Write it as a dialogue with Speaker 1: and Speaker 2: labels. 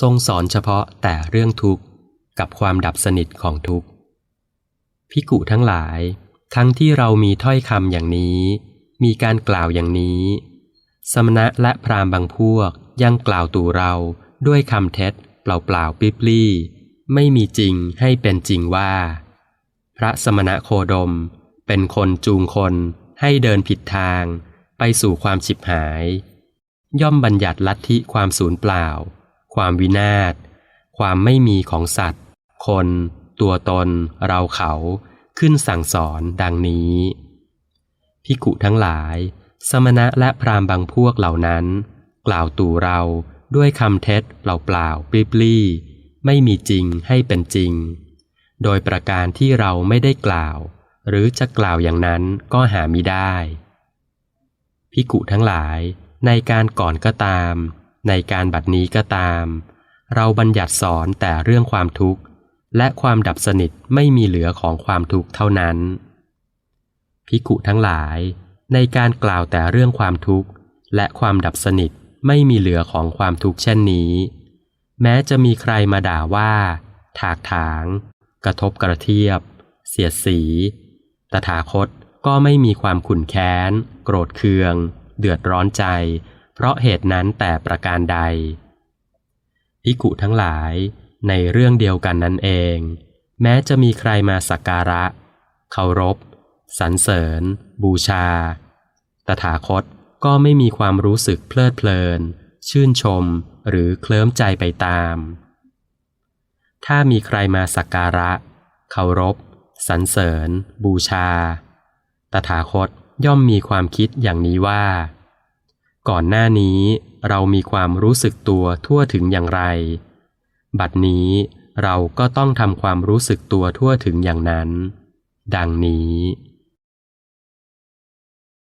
Speaker 1: ทรงสอนเฉพาะแต่เรื่องทุกข์กับความดับสนิทของทุกข์พิกุทั้งหลาย ทั้งที่เรามีถ้อยคำอย่างนี้ มีการกล่าวอย่างนี้ สมณะและพราหมณ์บางพวกยังกล่าวตู่เราด้วยคำเท็จ เปล่าๆปิบลี่ ไม่มีจริงให้เป็นจริงว่า พระสมณะโคดม เป็นคนจูงคนให้เดินผิดทาง ไปสู่ความฉิบหาย ย่อมบัญญัติลัทธิความสูญเปล่า ความวินาศ ความไม่มีของสัตว์ คน ตัวตน เราเขาขึ้นสั่งสอนดังนี้ พิกุทั้งหลาย สมณะและพรามบางพวกเหล่านั้น กล่าวตู่เราด้วยคำเท็จเปล่าๆปลิบลี่ไม่มีจริงให้เป็นจริง โดยประการที่เราไม่ได้กล่าว หรือจะกล่าวอย่างนั้นก็หามิได้พิกุทั้งหลายในการก่อนก็ตาม ในการบัดนี้ก็ตาม เราบัญญัติสอนแต่เรื่องความทุกข์ และความดับสนิทไม่มีเหลือของความทุกข์เท่านั้น พิกุทั้งหลาย ในการกล่าวแต่เรื่องความทุกข์ และความดับสนิทไม่มีเหลือของความทุกข์เช่นนี้ แม้จะมีใครมาด่าว่า ถากถาง กระทบกระเทียบ เสียดสี ตถาคตก็ไม่มีความขุ่นแค้น โกรธเคือง เดือดร้อนใจ เพราะเหตุนั้นแต่ประการใดพิกุทั้งหลายในเรื่องเดียวกันนั้นเอง แม้จะมีใครมาสักการะเคารพสรรเสริญ บูชา ตถาคตก็ไม่มีความรู้สึกเพลิดเพลิน ชื่นชมหรือเคลิ้มใจไปตาม ถ้ามีใครมาสักการะเคารพสรรเสริญ บูชา ตถาคตย่อมมีความคิดอย่างนี้ว่า ก่อนหน้านี้เรามีความรู้สึกตัวทั่วถึงอย่างไร บัดนี้เราก็ต้องทำความรู้สึกตัวทั่วถึงอย่างนั้น ดังนี้